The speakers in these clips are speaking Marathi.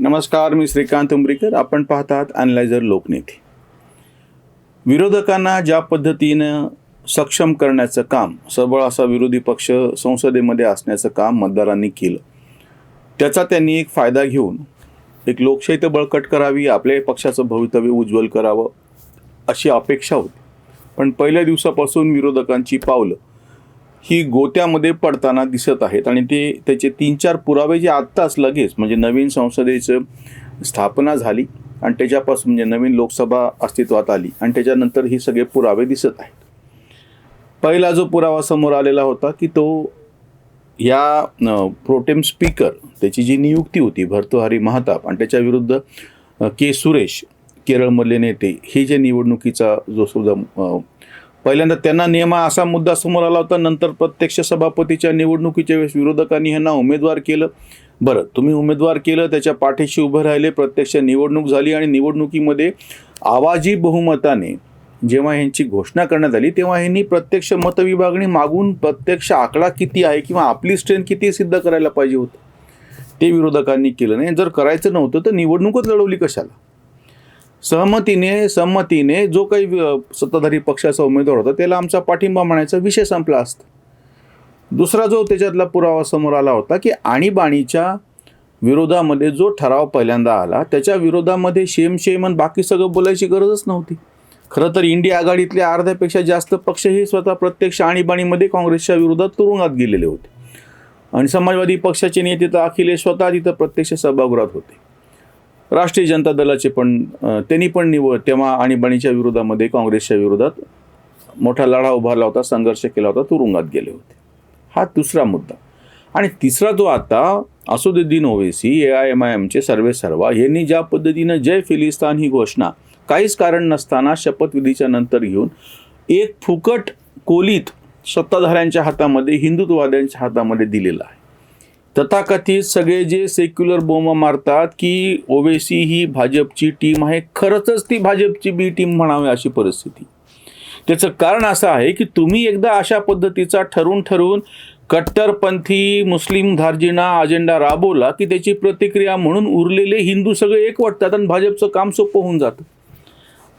नमस्कार मी श्रीकांत उमरीकर आपण पाहतात अनलायझर लोकनेते. विरोधकांना ज्या पद्धतीनं सक्षम करण्याचं काम सबळ असा विरोधी पक्ष संसदेमध्ये असण्याचं काम मतदारांनी केलं त्याचा त्यांनी एक फायदा घेऊन एक लोकशाही तर बळकट करावी आपल्या पक्षाचं भवितव्य उज्ज्वल करावं अशी अपेक्षा होती. पण पहिल्या दिवसापासून विरोधकांची पावलं ही गोत्यामध्ये पडताना दिसत आहेत. आणि ते त्याचे तीन चार पुरावे जे आत्ताच लगेच म्हणजे नवीन संसदेचं स्थापना झाली आणि त्याच्यापासून म्हणजे नवीन लोकसभा अस्तित्वात आली आणि त्याच्यानंतर हे सगळे पुरावे दिसत आहेत. पहिला जो पुरावा समोर आलेला होता की तो या प्रोटेम स्पीकर त्याची जी नियुक्ती होती भर्तुहारी महताप आणि त्याच्या विरुद्ध के सुरेश केरळमधले नेते हे जे निवडणुकीचा जो सुद्धा पहिल्यांदा त्यांना नियमा असा मुद्दा समोर आला होता नंतर प्रत्यक्ष सभापतीच्या निवडणुकीच्या वेळेस विरोधकांनी ह्यांना उमेदवार केलं. बरं तुम्ही उमेदवार केलं त्याच्या पाठीशी उभं राहिले प्रत्यक्ष निवडणूक झाली आणि निवडणुकीमध्ये आवाजी बहुमताने जेव्हा ह्यांची घोषणा करण्यात आली तेव्हा ह्यांनी प्रत्यक्ष मतविभागणी मागून प्रत्यक्ष आकडा किती आहे किंवा आपली स्ट्रेंथ किती सिद्ध करायला पाहिजे होतं. ते विरोधकांनी केलं नाही. जर करायचं नव्हतं तर निवडणूकच लढवली कशाला? सहमतीने संमतीने जो काही सत्ताधारी पक्षाचा उमेदवार होता त्याला आमचा पाठिंबा म्हणायचा विषय संपला असता. दुसरा जो त्याच्यातला पुरावा समोर आला होता की आणीबाणीच्या विरोधामध्ये जो ठराव पहिल्यांदा आला त्याच्या विरोधामध्ये शेम शेम आणि बाकी सगळं बोलायची गरजच नव्हती. खरं तर इंडिया आघाडीतल्या अर्ध्यापेक्षा जास्त पक्ष हे स्वतः प्रत्यक्ष आणीबाणीमध्ये काँग्रेसच्या विरोधात तुरुंगात गेलेले होते. आणि समाजवादी पक्षाचे नेते तर अखिलेश स्वतः तिथं प्रत्यक्ष सभागृहात होते. राष्ट्रीय जनता दलाचे पण त्यांनी पण निव तेव्हा आणीबाणीच्या विरोधामध्ये काँग्रेसच्या विरोधात मोठा लढा उभारला होता संघर्ष केला होता तुरुंगात गेले होते. हा दुसरा मुद्दा. आणि तिसरा जो आता Asaduddin Owaisi A I M I एमचे सर्वे सर्वा यांनी ज्या पद्धतीनं जय फिलिस्तान ही घोषणा काहीच कारण नसताना शपथविधीच्या नंतर घेऊन एक फुकट कोलीत सत्ताधाऱ्यांच्या हातामध्ये हिंदुत्ववाद्यांच्या हातामध्ये दिलेला आहे. तथाकथित सगळे जे सेक्युलर बोंब मारतात की ओवेसी ही भाजपची टीम आहे खरंच ती भाजपची बी टीम म्हणावी अशी परिस्थिती. त्याचं कारण असं आहे की तुम्ही एकदा अशा पद्धतीचा ठरवून ठरवून कट्टरपंथी मुस्लिम धार्जिणा अजेंडा राबवला की त्याची प्रतिक्रिया म्हणून उरलेले हिंदू सगळे एक वाटतात आणि भाजपचं काम सोपं होऊन जातं.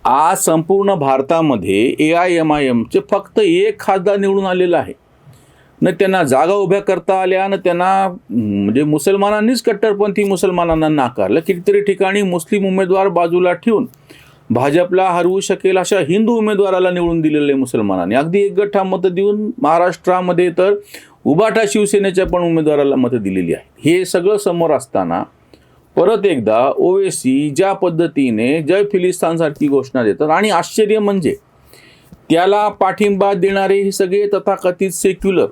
आज संपूर्ण भारतामध्ये ए आय एम आय एमचे फक्त एक खासदार निवडून आलेला आहे. न त्यांना जागा उभ्या करता आल्या न त्यांना म्हणजे मुसलमानांनीच कट्टरपंथी मुसलमानांना नाकारलं. कितीतरी ठिकाणी मुस्लिम उमेदवार बाजूला ठेवून भाजपला हरवू शकेल अशा हिंदू उमेदवाराला निवडून दिलेले मुसलमानांनी. अगदी एक गठ्ठा मतं देऊन महाराष्ट्रामध्ये तर उबाटा शिवसेनेच्या पण उमेदवाराला मतं दिलेली आहे हे सगळं समोर असताना परत एकदा ओवेसी ज्या पद्धतीने जय फिलिस्तानसारखी घोषणा देतात आणि आश्चर्य म्हणजे त्याला पाठिंबा देणारे हे सगळे तथाकथित सेक्युलर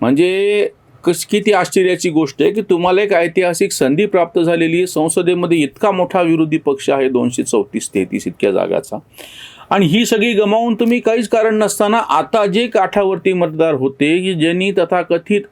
म्हणजे कस किती आश्चर्याची गोष्ट आहे की तुम्हाला एक ऐतिहासिक संधी प्राप्त झालेली आहे. संसदेमध्ये इतका मोठा विरोधी पक्ष आहे दोनशे चौतीस तेहतीस इतक्या जागाचा. आणि ही सगळी गमावून तुम्ही काहीच कारण नसताना आता जे काठावरती मतदार होते की ज्यांनी तथाकथित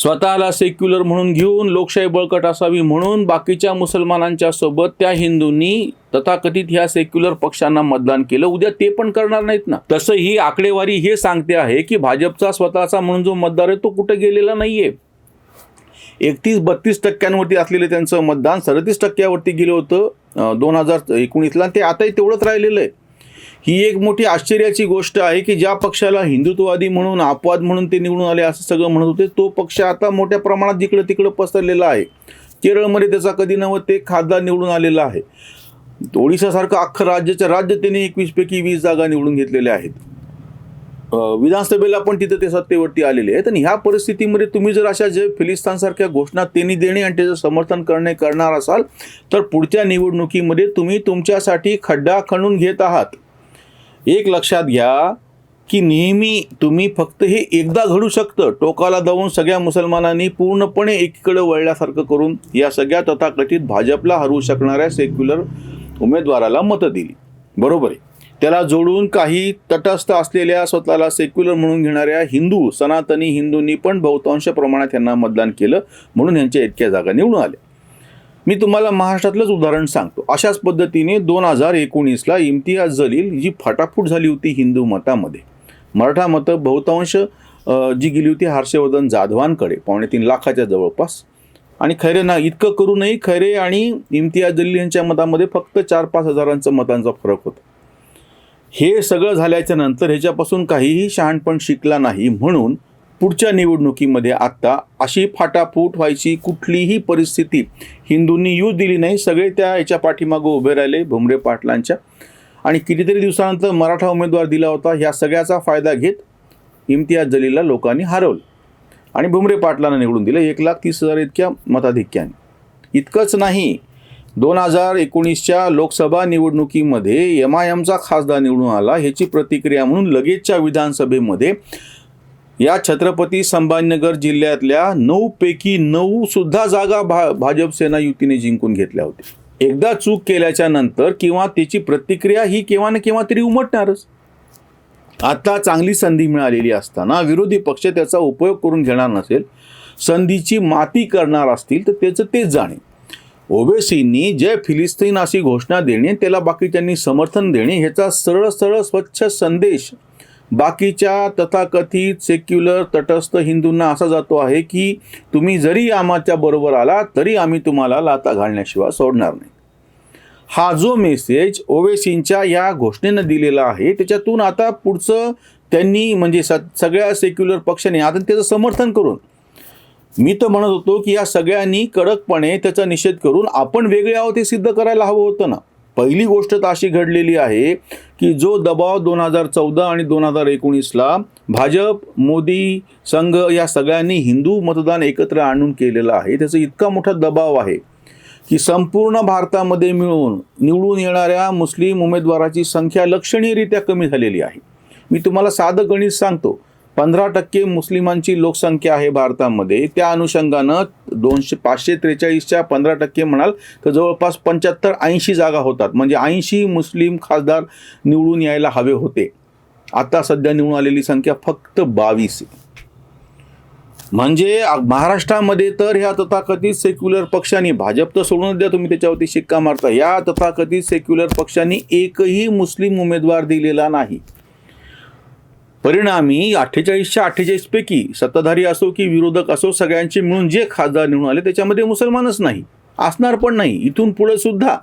स्वतःला सेक्युलर म्हणून घेऊन लोकशाही बळकट असावी म्हणून बाकीच्या मुसलमानांच्या सोबत त्या हिंदूंनी तथाकथित ह्या सेक्युलर पक्षांना मतदान केलं. उद्या ते पण करणार नाहीत ना. तसं ही आकडेवारी हे सांगते आहे की भाजपचा स्वतःचा म्हणून जो मतदार आहे तो कुठे गेलेला नाहीये. एकतीस बत्तीस टक्क्यांवरती असलेलं त्यांचं मतदान सदतीस टक्क्यावरती गेलं होतं दोन हजार एकोणीसला. ते आताही तेवढंच राहिलेलं आहे. ही एक मोठी आश्चर्याची गोष्ट आहे की ज्या पक्षाला हिंदुत्ववादी म्हणून अपवाद म्हणून ते निवडून आले असं सगळं म्हणत होते तो पक्ष आता मोठ्या प्रमाणात जिकडं तिकडं पसरलेला आहे. केरळमध्ये त्याचा कधी नव्हतं ते खासदार निवडून आलेला आहे. ओडिशासारखं अख्खं राज्याच्या राज्य त्यांनी एकवीसपैकी वीस जागा निवडून घेतलेल्या आहेत. विधानसभेला पण तिथं ते सत्तेवरती आलेले आहेत. आणि ह्या परिस्थितीमध्ये तुम्ही जर अशा जे फिलिस्तानसारख्या घोषणा त्यांनी देणे आणि त्याचं समर्थन करणे करणार असाल तर पुढच्या निवडणुकीमध्ये तुम्ही तुमच्यासाठी खड्डा खणून घेत आहात. एक लक्षात घ्या की नेहमी तुम्ही फक्त हे एकदा घडू शकतं. टोकाला जाऊन सगळ्या मुसलमानांनी पूर्णपणे एकीकडे वळल्यासारखं करून या सगळ्या तथाकथित भाजपला हरवू शकणाऱ्या सेक्युलर उमेदवाराला मतं दिली. बरोबर आहे. त्याला जोडून काही तटस्थ असलेल्या स्वतःला सेक्युलर म्हणून घेणाऱ्या हिंदू सनातनी हिंदूंनी पण बहुतांश प्रमाणात यांना मतदान केलं म्हणून यांच्या इतक्या जागा निवडून आल्या. मी तुम्हाला महाराष्ट्रातलंच उदाहरण सांगतो. अशाच पद्धतीने दोन हजार एकोणीसला इम्तियाज जलील जी फाटाफूट झाली होती हिंदू मतामध्ये. मराठा मतं बहुतांश जी गेली होती हर्षवर्धन जाधवांकडे पावणे तीन लाखाच्या जवळपास. आणि खैरे ना इतकं करूनही खैरे आणि इम्तियाज जलील यांच्या मतामध्ये फक्त चार पाच हजारांचा मतांचा फरक होता. हे सगळं झाल्याच्यानंतर ह्याच्यापासून काहीही शहाणपण शिकला नाही म्हणून पुढच्या निवडणुकीमध्ये आत्ता अशी फाटाफूट व्हायची कुठलीही परिस्थिती हिंदूंनी येऊ दिली नाही. सगळे त्या याच्या पाठीमागं उभे राहिले भुमरे पाटलांच्या. आणि कितीतरी दिवसानंतर मराठा उमेदवार दिला होता. ह्या सगळ्याचा फायदा घेत इम्तियाज जलीलला लोकांनी हरवलं. आणि भुमरे पाटलांना निवडून दिलं. एक लाख तीस हजार इतक्या मताधिक्याने. इतकंच नाही. दोन हजार एकोणीसच्या लोकसभा निवडणुकीमध्ये एम आय एमचा खासदार निवडून आला. ह्याची प्रतिक्रिया म्हणून लगेचच्या विधानसभेमध्ये या छत्रपती संभाजीनगर जिल्ह्यातल्या नऊ पैकी नऊ सुद्धा जागा भा भाजप सेना युतीने जिंकून घेतल्या होत्या. एकदा चूक केल्याच्यानंतर किंवा त्याची प्रतिक्रिया ही केव्हा ना केव्हा तरी उमटणारच. आता चांगली संधी मिळालेली असताना विरोधी पक्ष त्याचा उपयोग करून घेणार नसेल संधीची माती करणार असतील तर त्याचं तेच जाणे ओबेसींनी जय फिलिस्तीन अशी घोषणा देणे त्याला बाकीच्यांनी समर्थन देणे ह्याचा सरळ सरळ स्वच्छ संदेश बाकीच्या तथाकथित सेक्युलर तटस्थ हिंदूंना असा जातो आहे की तुम्ही जरी आम्हाच्या बरोबर आला तरी आम्ही तुम्हाला लाता घालण्याशिवाय सोडणार नाही. हा जो मेसेज ओवेसींच्या या घोषणेनं दिलेला आहे त्याच्यातून आता पुढचं त्यांनी म्हणजे स सगळ्या सेक्युलर पक्षाने आता त्याचं समर्थन करून मी तर म्हणत होतो की या सगळ्यांनी कडकपणे त्याचा निषेध करून आपण वेगळे आहोत हे सिद्ध करायला हवं होतं ना. पहिली गोष्ट तर अशी घडलेली आहे की जो दबाव दोन हजार चौदा आणि दोन हजार एकोणीसला भाजप मोदी संघ या सगळ्यांनी हिंदू मतदान एकत्र आणून केलेलं आहे त्याचा इतका मोठा दबाव आहे की संपूर्ण भारतामध्ये मिळून निवडून येणाऱ्या मुस्लिम उमेदवाराची संख्या लक्षणीयरित्या कमी झालेली आहे. मी तुम्हाला साधं गणित सांगतो पंधरा टक्के मुस्लिमांची लोकसंख्या आहे भारतामध्ये. त्या अनुषंगानं दोनशे पाचशे त्रेचाळीसच्या पंधरा टक्के म्हणाल तर जवळपास पंच्याहत्तर ऐंशी जागा होतात. म्हणजे ऐंशी मुस्लिम खासदार निवडून यायला हवे होते. आता सध्या निवडून आलेली संख्या फक्त बावीस आहे. म्हणजे महाराष्ट्रामध्ये तर ह्या तथाकथित सेक्युलर पक्षांनी भाजप तर सोडून द्या तुम्ही त्याच्यावरती शिक्का मारता. या तथाकथित सेक्युलर पक्षांनी एकही मुस्लिम उमेदवार दिलेला नाही. परिणामी अठ्ठेचाळीसच्या अठ्ठेचाळीस पैकी सत्ताधारी असो की विरोधक असो सगळ्यांचे मिळून जे खासदार निवडून आले त्याच्यामध्ये मुसलमानच नाही असणार पण नाही. इथून पुढे सुद्धा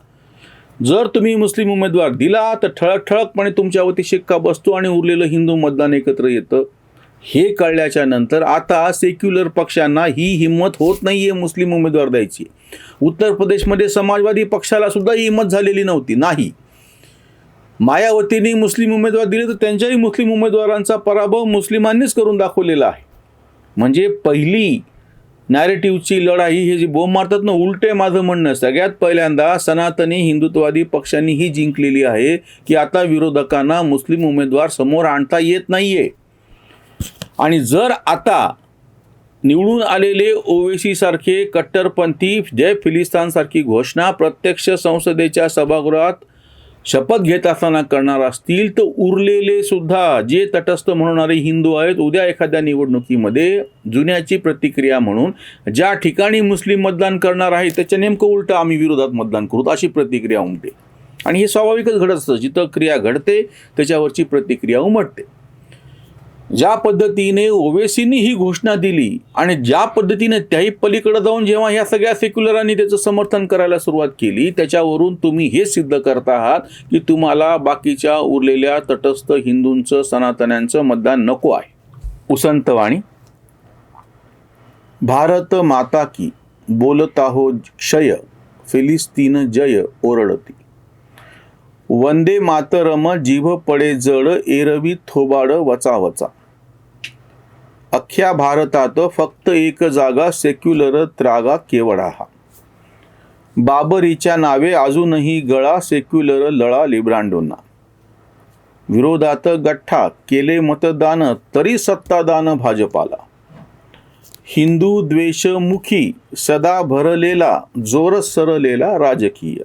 जर तुम्ही मुस्लिम उमेदवार दिला तर ठळक ठळकपणे तुमच्यावरती शिक्का बसतो आणि उरलेलं हिंदू मतदान एकत्र येतं. हे कळल्याच्या नंतर आता सेक्युलर पक्षांना ही हिंमत होत नाही आहे मुस्लिम उमेदवार द्यायची. उत्तर प्रदेशमध्ये समाजवादी पक्षाला सुद्धा ही हिंमत झालेली नव्हती नाही. मायावतीने मुस्लिम उमेदवार दिले तर त्यांच्याही मुस्लिम उमेदवारांचा पराभव मुस्लिमांनीच करून दाखवलेला आहे. म्हणजे पहिली नॅरेटिव्हची लढाई हे जी बोंब मारतात ना उलटे माझं म्हणणं. सगळ्यात पहिल्यांदा सनातनी हिंदुत्ववादी पक्षांनी ही जिंकलेली आहे की आता विरोधकांना मुस्लिम उमेदवार समोर आणता येत नाही आहे आणि जर आता निवडून आलेले ओवेसीसारखे कट्टरपंथी जय फिलिस्तानसारखी घोषणा प्रत्यक्ष संसदेच्या सभागृहात शपथ घेत असताना करणार असतील तर उरलेले सुद्धा जे तटस्थ म्हणणारे हिंदू आहेत उद्या एखाद्या निवडणुकीमध्ये जुन्याची प्रतिक्रिया म्हणून ज्या ठिकाणी मुस्लिम मतदान करणार आहे त्याच्या नेमकं उलटं आम्ही विरोधात मतदान करू अशी प्रतिक्रिया उमटे. आणि हे स्वाभाविकच घडत असतं जिथं क्रिया घडते त्याच्यावरची प्रतिक्रिया उमटते. ज्या पद्धतीने ओवेसींनी ही घोषणा दिली आणि ज्या पद्धतीने त्याही पलीकडे जाऊन जेव्हा ह्या सगळ्या सेक्युलरांनी त्याचं समर्थन करायला सुरुवात केली त्याच्यावरून तुम्ही हे सिद्ध करत आहात की तुम्हाला बाकीच्या उरलेल्या तटस्थ हिंदूंचं सनातन्यांचं मतदान नको आहे. उसंतवाणी भारत माता की बोलता हो क्षय फिलिस्तीन जय ओरडती. वंदे मातरम जीभ पडे जड एरवी थोबाड वचा वचा. अख्ख्या भारतात फक्त एक जागा सेक्युलर त्रागा केवडा हा बाबरीच्या नावे अजूनही गळा सेक्युलर लळा लिब्रांडोंना. विरोधात गठ्ठा केले मतदान तरी सत्तादान भाजपाला. हिंदू द्वेषमुखी सदा भरलेला जोर सरलेला राजकीय.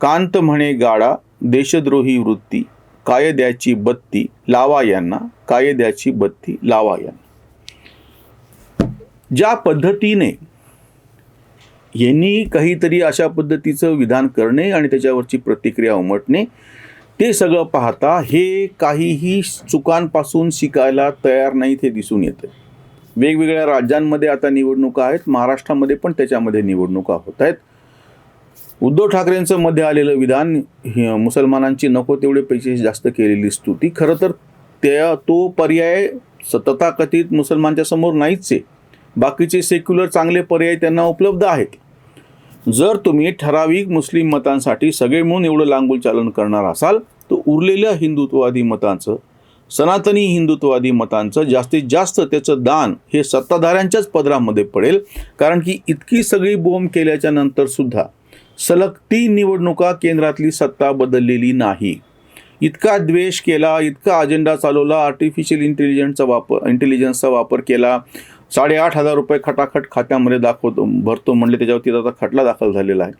कांत म्हणे गाडा देशद्रोही वृत्ती. कायद्याची बत्ती लावा यांना कायद्याची बत्ती लावा यांना. ज्या पद्धतीने यांनी काहीतरी अशा पद्धतीचं विधान करणे आणि त्याच्यावरची प्रतिक्रिया उमटणे ते सगळं पाहता हे काहीही चुकांपासून शिकायला तयार नाहीत हे दिसून येतं. वेगवेगळ्या राज्यांमध्ये आता निवडणुका आहेत महाराष्ट्रामध्ये पण त्याच्यामध्ये निवडणुका होत आहेत. उद्धव ठाकरेंचं मध्ये आलेलं विधान मुसलमानांची नको तेवढे पैसे जास्त केलेली स्तुती खरं तर त्या तो पर्याय स- तथाकथित मुसलमानच्या समोर नाहीच आहे. बाकीचे सेक्युलर चांगले पर्याय त्यांना उपलब्ध आहेत. जर तुम्ही ठराविक मुस्लिम मतांसाठी सगळे म्हणून एवढं लांगूल चालन करणार असाल तर उरलेल्या हिंदुत्ववादी मतांचं सनातनी हिंदुत्ववादी मतांचं जास्तीत जास्त त्याचं दान हे सत्ताधाऱ्यांच्याच पदरामध्ये पडेल. कारण की इतकी सगळी बोंब केल्याच्यानंतर सुद्धा सलग तीन निवडणुका केंद्रातली सत्ता बदललेली नाही. इतका द्वेष केला इतका अजेंडा चालवला आर्टिफिशियल इंटेलिजन्सचा वापर इंटेलिजन्सचा वापर केला. साडेआठ हजार रुपये खटाखट खात्यामध्ये दाखवतो भरतो म्हणले त्याच्यावरती आता खटला दाखल झालेला आहे.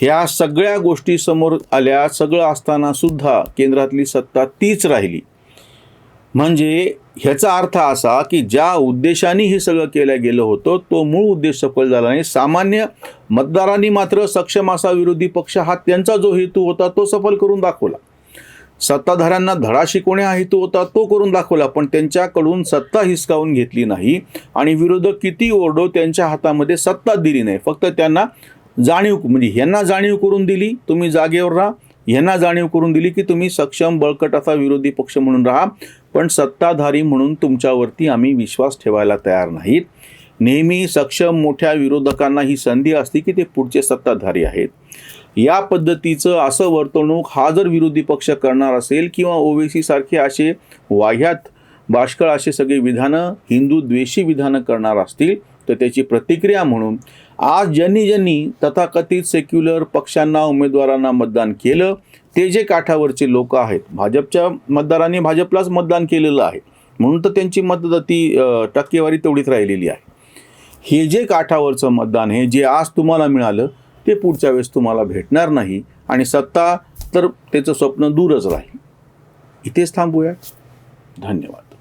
ह्या सगळ्या गोष्टी समोर आल्या सगळं असताना सुद्धा केंद्रातली सत्ता तीच राहिली. म्हणजे ह्याचा अर्थ असा की ज्या उद्देशाने हे सगळं केलं गेलं होतं तो मूळ उद्देश सफल झाला नाही. सामान्य मतदारांनी मात्र सक्षम असा विरोधी पक्ष हा त्यांचा जो हेतू होता तो सफल करून दाखवला. सत्ताधाऱ्यांना धडा शिकवणे हा हेतू होता तो करून दाखवला पण त्यांच्याकडून सत्ता हिसकावून घेतली नाही आणि विरोधक किती ओरडो त्यांच्या हातामध्ये सत्ता दिली नाही. फक्त त्यांना जाणीव म्हणजे ह्यांना जाणीव करून दिली तुम्ही जागेवर राहा. ह्यांना जाणीव करून दिली की तुम्ही सक्षम बळकट असा विरोधी पक्ष म्हणून राहा. पण सत्ताधारी म्हणून तुमच्यावरती आम्ही विश्वास ठेवायला तयार नाहीत. नेहमी सक्षम मोठ्या विरोधकांना ही संधी असते की ते पुढचे सत्ताधारी आहेत. या पद्धतीचं असं वर्तणूक हा जर विरोधी पक्ष करणार असेल किंवा ओवेसी सारखे असे वाह्यात बाष्कळ असे सगळे विधानं हिंदू द्वेषी विधानं करणार असतील तर त्याची प्रतिक्रिया म्हणून आज ज्यांनी ज्यांनी तथाकथित सेक्युलर पक्षांना उमेदवारांना मतदान केलं ते जे काठावरचे लोक आहेत भाजपच्या मतदारांनी भाजपलाच मतदान केलेलं आहे. म्हणून तर त्यांची मतदाती ती टक्केवारी तेवढीच राहिलेली आहे. हे जे काठावरचं मतदान आहे जे आज तुम्हाला मिळालं ते पुढच्या वेळेस तुम्हाला भेटणार नाही आणि सत्ता तर त्याचं स्वप्न दूरच राहील. इथेच थांबूया. धन्यवाद.